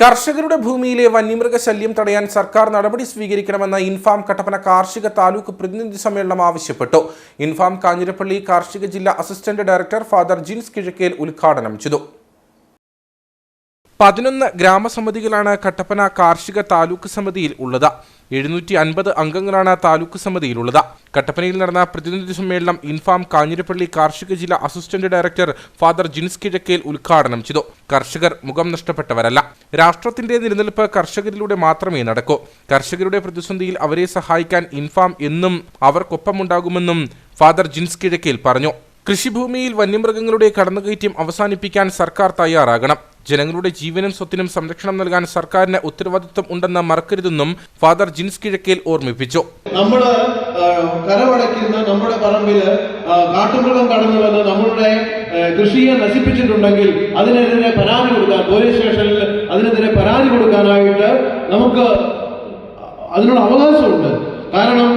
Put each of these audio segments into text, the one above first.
കർഷകരുടെ ഭൂമിയിലെ വന്യമൃഗശല്യം തടയാൻ സർക്കാർ നടപടി സ്വീകരിക്കണമെന്ന ഇൻഫാം കട്ടപ്പന കാർഷിക താലൂക്ക് പ്രതിനിധി സമ്മേളനം ആവശ്യപ്പെട്ടു. ഇൻഫാം കാഞ്ഞിരപ്പള്ളി കാർഷിക ജില്ലാ assistant director father Jins Kizhakkel ഉദ്ഘാടനം ചെയ്തു. പതിനൊന്ന് ഗ്രാമസമിതികളാണ് കട്ടപ്പന കാർഷിക താലൂക്ക് സമിതിയിൽ ഉള്ളത്. എഴുന്നൂറ്റി അൻപത് അംഗങ്ങളാണ് താലൂക്ക് സമിതിയിലുള്ളത്. കട്ടപ്പനയിൽ നടന്ന പ്രതിനിധി സമ്മേളനം ഇൻഫാം കാഞ്ഞിരപ്പള്ളി കാർഷിക ജില്ലാ assistant director father Jins Kizhakkel ഉദ്ഘാടനം ചെയ്തു. കർഷകർ മുഖം നഷ്ടപ്പെട്ടവരല്ല. രാഷ്ട്രത്തിന്റെ നിലനിൽപ്പ് കർഷകരിലൂടെ മാത്രമേ നടക്കൂ. കർഷകരുടെ പ്രതിസന്ധിയിൽ അവരെ സഹായിക്കാൻ ഇൻഫാം എന്നും അവർക്കൊപ്പമുണ്ടാകുമെന്നും ഫാദർ ജിൻസ് കിഴക്കേൽ പറഞ്ഞു. കൃഷിഭൂമിയിൽ വന്യമൃഗങ്ങളുടെ കടന്നുകയറ്റം അവസാനിപ്പിക്കാൻ സർക്കാർ തയ്യാറാകണം. ജനങ്ങളുടെ ജീവനും സ്വത്തിനും സംരക്ഷണം നൽകാൻ സർക്കാരിന് ഉത്തരവാദിത്വം ഉണ്ടെന്ന് മറക്കരുതെന്നും ഫാദർ ജിൻസ് കിഴക്കേൽ ഓർമ്മിപ്പിച്ചു. നമ്മൾ കരവടയ്ക്കുന്ന നമ്മുടെ പറമ്പിൽ കാട്ടുമൃഗം കടന്നു വന്ന് നമ്മളുടെ കൃഷിയെ നശിപ്പിച്ചിട്ടുണ്ടെങ്കിൽ അതിനെതിരെ പരാതി കൊടുക്കാൻ പോലീസ് സ്റ്റേഷനിൽ അതിനെതിരെ പരാതി കൊടുക്കാനായിട്ട് നമുക്ക് അതിനുള്ള അവകാശമുണ്ട്. കാരണം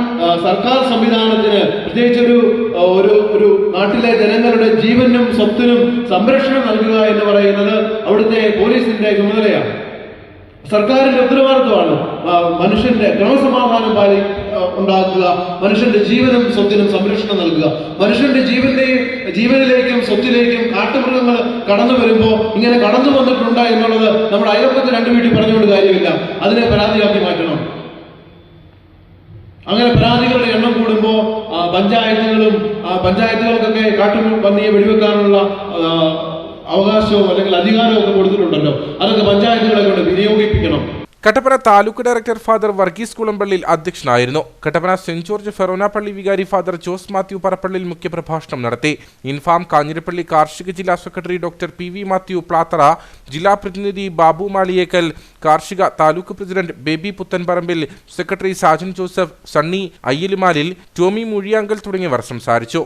സർക്കാർ സംവിധാനത്തിന് പ്രത്യേകിച്ച് ഒരു ഒരു നാട്ടിലെ ജനങ്ങളുടെ ജീവനും സ്വത്തിനും സംരക്ഷണം നൽകുക എന്ന് പറയുന്നത് അവിടുത്തെ പോലീസിന്റെ ചുമതലയാണ്. സർക്കാരിന്റെ ഉത്തരവാദിത്വമാണ് മനുഷ്യന്റെ ക്രമസമാധാനം പാലി ഉണ്ടാക്കുക മനുഷ്യന്റെ ജീവനും സ്വത്തിനും സംരക്ഷണം നൽകുക. മനുഷ്യന്റെ ജീവന്റെയും ജീവനിലേക്കും സ്വത്തിലേക്കും കാട്ടുമൃഗങ്ങൾ കടന്നു വരുമ്പോൾ ഇങ്ങനെ കടന്നു വന്നിട്ടുണ്ട് എന്നുള്ളത് നമ്മുടെ അയൽപ്പത്ത് രണ്ടു വീട്ടിൽ പറഞ്ഞുകൊണ്ട് കാര്യമില്ല. അതിനെ പരാതിയാക്കി മാറ്റണം. അങ്ങനെ പരാതികളുടെ എണ്ണം കൂടുമ്പോൾ പഞ്ചായത്തുകളും പഞ്ചായത്തുകൾക്കൊക്കെ കാട്ടുപന്നിയെ വെടിവെക്കാനുള്ള അവകാശവും അല്ലെങ്കിൽ അധികാരവും ഒക്കെ കൊടുത്തിട്ടുണ്ടല്ലോ. അതൊക്കെ പഞ്ചായത്തുകളെ കട്ടപ്പന താലൂക്ക് ഡയറക്ടർ ഫാദർ വർഗീസ് കുളമ്പള്ളിൽ അധ്യക്ഷനായിരുന്നു. കട്ടപ്പന സെന്റ് ജോർജ് ഫെറോന പള്ളി വികാരി ഫാദർ ജോസ് മാത്യു പറപ്പള്ളിൽ മുഖ്യപ്രഭാഷണം നടത്തി. ഇൻഫാം കാഞ്ഞിരപ്പള്ളി കാർഷിക ജില്ലാ secretary doctor P V Mathew Plathara ജില്ലാ പ്രതിനിധി ബാബു മാളിയേക്കൽ കാർഷിക താലൂക്ക് പ്രസിഡന്റ് ബേബി പുത്തൻപറമ്പിൽ സെക്രട്ടറി സാജൻ ജോസഫ് സണ്ണി അയ്യലുമാലിൽ ടോമി മുഴിയാങ്കൽ തുടങ്ങിയവർ സംസാരിച്ചു.